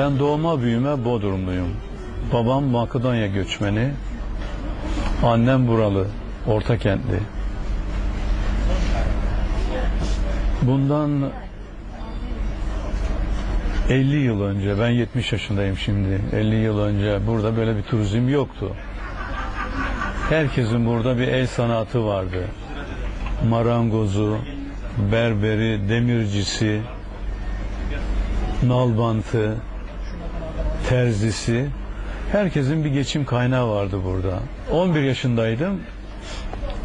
Ben doğma büyüme Bodrumluyum. Babam Makedonya göçmeni. Annem buralı, Ortakentli. Bundan 50 yıl önce, ben 70 yaşındayım şimdi. 50 yıl önce burada böyle bir turizm yoktu. Herkesin burada bir el sanatı vardı. Marangozu, berberi, demircisi, nalbantı, terzisi. Herkesin bir geçim kaynağı vardı burada. 11 yaşındaydım.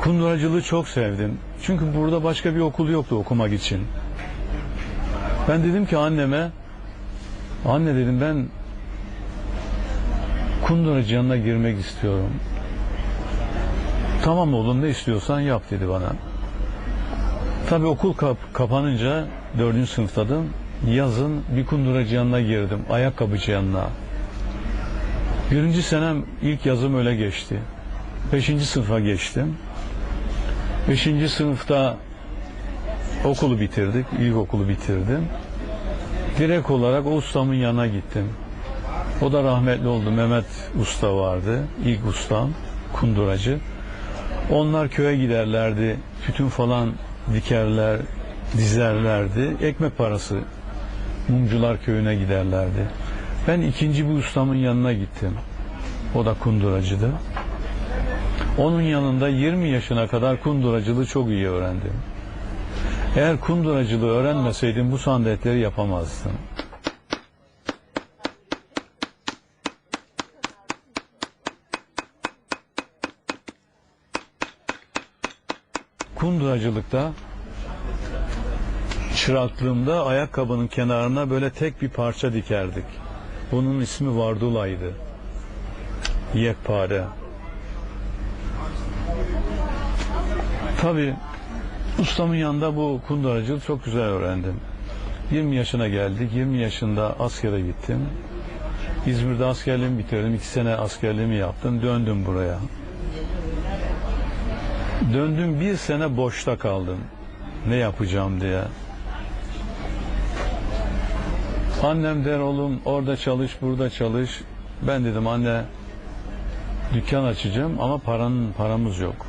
Kunduracılığı çok sevdim. Çünkü burada başka bir okul yoktu okumak için. Ben dedim ki anneme, anne dedim ben kunduracı yanına girmek istiyorum. Tamam oğlum ne istiyorsan yap dedi bana. Tabii okul kap- kapanınca dördüncü sınıftaydım. Yazın bir kunduracı yanına girdim. Ayakkabıcı yanına. Birinci senem ilk yazım öyle geçti. Beşinci sınıfa geçtim. Beşinci sınıfta okulu bitirdik. İlkokulu bitirdim. Direkt olarak o ustamın yanına gittim. O da rahmetli oldu. Mehmet Usta vardı. İlk ustam. Kunduracı. Onlar köye giderlerdi. Tütün falan dikerler, dizerlerdi. Ekmek parası Mumcular köyüne giderlerdi. Ben ikinci bir ustamın yanına gittim. O da kunduracıydı. Onun yanında 20 yaşına kadar kunduracılığı çok iyi öğrendim. Eğer kunduracılığı öğrenmeseydim bu sandalyeleri yapamazdım. Kunduracılıkta çıraklığımda ayakkabının kenarına böyle tek bir parça dikerdik. Bunun ismi vardulaydı. Yekpare. Tabii ustamın yanında bu kunduracılığı çok güzel öğrendim. 20 yaşına geldik. 20 yaşında askere gittim. İzmir'de askerliğimi bitirdim. 2 sene askerliğimi yaptım. Döndüm buraya. Döndüm bir sene boşta kaldım. Ne yapacağım diye. Annem der oğlum orada çalış burada çalış. Ben dedim anne dükkan açacağım ama paranın paramız yok.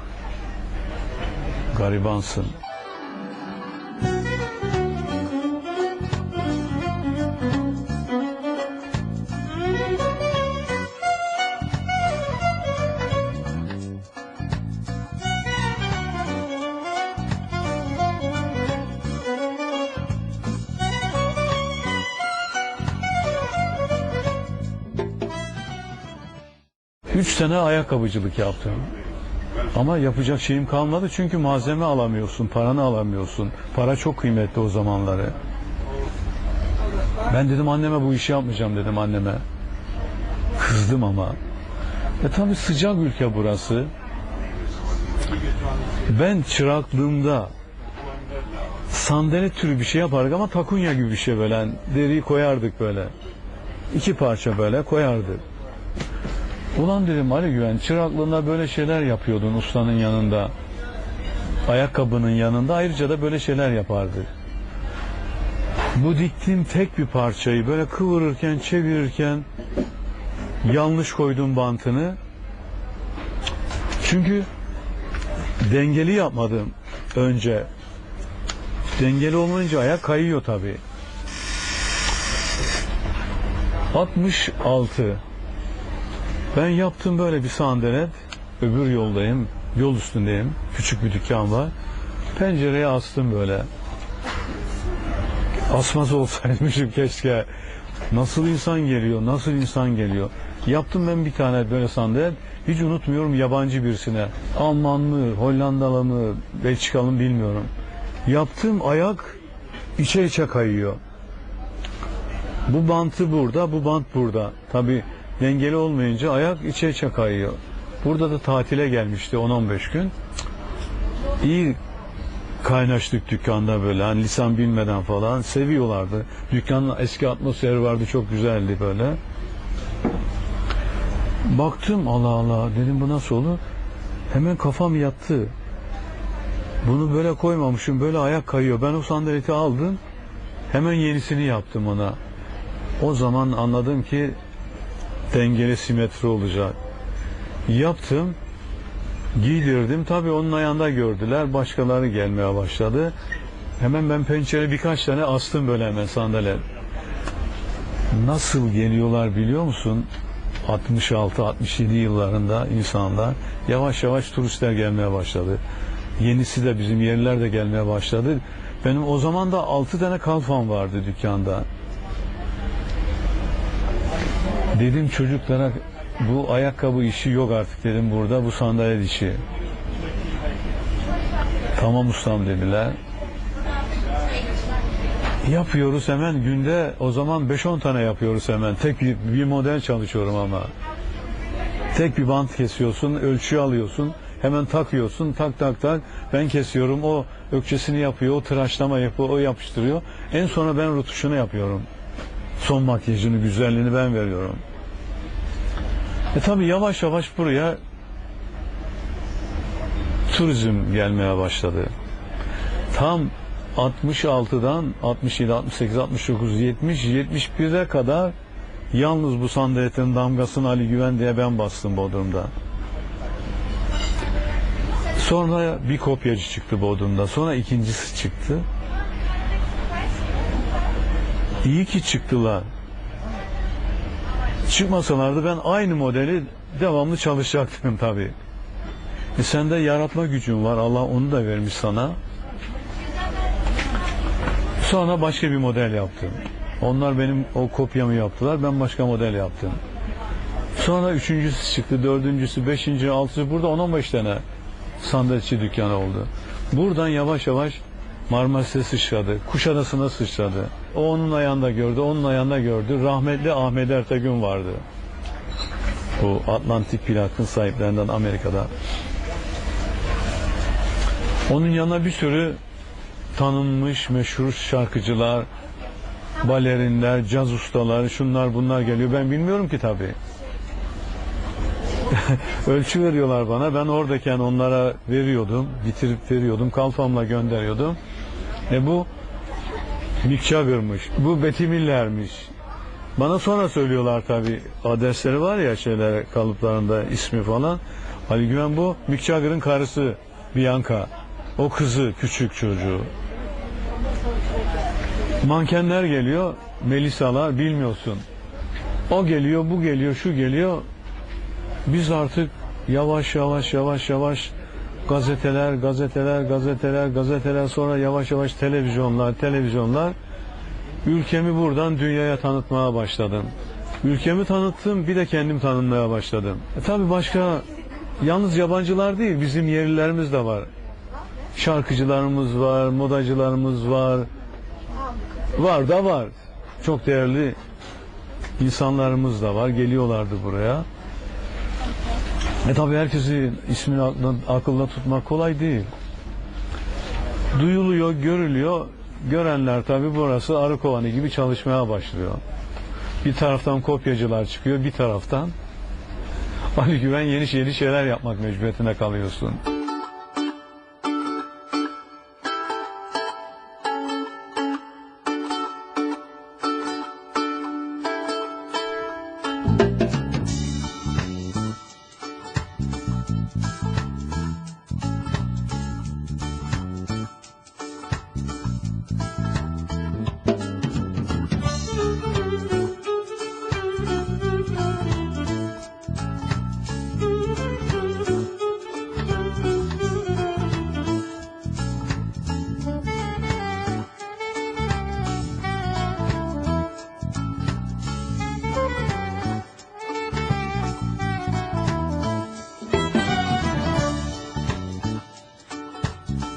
Garibansın. Üç sene ayakkabıcılık yaptım. Ama yapacak şeyim kalmadı çünkü malzeme alamıyorsun, paranı alamıyorsun. Para çok kıymetli o zamanları. Ben dedim anneme bu işi yapmayacağım dedim anneme. Kızdım ama. E tabi sıcak ülke burası. Ben çıraklığımda sandalye türü bir şey yapardık ama takunya gibi bir şey böyle. Yani deriyi koyardık böyle. İki parça böyle koyardık. Ulan dedim Ali Güven çıraklığında böyle şeyler yapıyordun ustanın yanında. Ayakkabının yanında ayrıca da böyle şeyler yapardı. Bu diktiğim tek bir parçayı böyle kıvırırken çevirirken yanlış koydum bantını. Çünkü dengeli yapmadım önce. Dengeli olmayınca ayak kayıyor tabii. 66 ben yaptım böyle bir sandalet. Öbür yoldayım. Yol üstündeyim. Küçük bir dükkan var. Pencereye astım böyle. Asmaz olsaymışım keşke. Nasıl insan geliyor, nasıl insan geliyor. Yaptım ben bir tane böyle sandalet. Hiç unutmuyorum yabancı birisine. Alman mı, Hollandalı mı, Belçikalı mı bilmiyorum. Yaptığım ayak içe içe kayıyor. Bu bantı burada, bu bant burada. Tabi dengeli olmayınca ayak içe içe kayıyor. Burada da tatile gelmişti 10-15 gün. İyi kaynaştık dükkanda böyle hani lisan bilmeden falan seviyorlardı. Dükkanın eski atmosferi vardı çok güzeldi böyle. Baktım Allah Allah dedim bu nasıl olur? Hemen kafam yattı. Bunu böyle koymamışım böyle ayak kayıyor. Ben o sandalyeti aldım. Hemen yenisini yaptım ona. O zaman anladım ki dengeli simetri olacak. Yaptım, giydirdim. Tabii onun ayağında gördüler. Başkaları gelmeye başladı. Hemen ben pencere birkaç tane astım böyle hemen sandalye. Nasıl geliyorlar biliyor musun? 66-67 yıllarında insanlar yavaş yavaş turistler gelmeye başladı. Yenisi de bizim yerliler de gelmeye başladı. Benim o zaman da 6 tane kalfam vardı dükkanda. Dedim çocuklara bu ayakkabı işi yok artık dedim burada bu sandalye işi. Tamam ustam dediler. Yapıyoruz hemen günde o zaman 5-10 tane yapıyoruz hemen. Tek bir, bir model çalışıyorum ama. Tek bir bant kesiyorsun, ölçü alıyorsun, hemen takıyorsun, tak tak tak. Ben kesiyorum, o ökçesini yapıyor, o tıraşlama yapıyor, o yapıştırıyor. En sonra ben rutuşunu yapıyorum. Son makyajını, güzelliğini ben veriyorum. E tabi yavaş yavaş buraya turizm gelmeye başladı. Tam 66'dan 67, 68, 69, 70, 71'e kadar yalnız bu sandaletin damgasını Ali Güven diye ben bastım Bodrum'da. Sonra bir kopyacı çıktı Bodrum'da. Sonra ikincisi çıktı. İyi ki çıktılar. Çıkmasalardı ben aynı modeli devamlı çalışacaktım tabii. E sende yaratma gücün var. Allah onu da vermiş sana. Sonra başka bir model yaptım. Onlar benim o kopyamı yaptılar. Ben başka model yaptım. Sonra üçüncüsü çıktı, dördüncüsü, beşinci, altıncı. Burada 10-15 tane sandalye dükkanı oldu. Buradan yavaş yavaş Marmaris'e sıçradı. Kuşadası'na sıçradı. O onun ayağında gördü, onun ayağında gördü. Rahmetli Ahmet Ertegün vardı. Bu Atlantik plakın sahiplerinden Amerika'da. Onun yanına bir sürü tanınmış meşhur şarkıcılar, balerinler, caz ustaları, şunlar bunlar geliyor. Ben bilmiyorum ki tabii. Ölçü veriyorlar bana. Ben oradayken onlara veriyordum. Bitirip veriyordum. Kalfamla gönderiyordum. E bu Mick Jagger'mış. Bu Betty Miller'miş. Bana sonra söylüyorlar tabii. Adresleri var ya şeyler kalıplarında ismi falan. Ali Güven bu. Mick Jagger'ın karısı Bianca. O kızı küçük çocuğu. Mankenler geliyor. Melisa'lar bilmiyorsun. O geliyor, bu geliyor, şu geliyor. Biz artık yavaş yavaş yavaş yavaş gazeteler, gazeteler, gazeteler, gazeteler sonra yavaş yavaş televizyonlar, televizyonlar ülkemi buradan dünyaya tanıtmaya başladım. Ülkemi tanıttım, bir de kendim tanınmaya başladım. E tabii başka yalnız yabancılar değil, bizim yerlilerimiz de var. Şarkıcılarımız var, modacılarımız var. Var da var. Çok değerli insanlarımız da var. Geliyorlardı buraya. E tabi herkesi ismini akılda tutmak kolay değil. Duyuluyor, görülüyor. Görenler tabi burası arı kovanı gibi çalışmaya başlıyor. Bir taraftan kopyacılar çıkıyor, bir taraftan Ali Güven yeni yeni şeyler yapmak mecburiyetine kalıyorsun.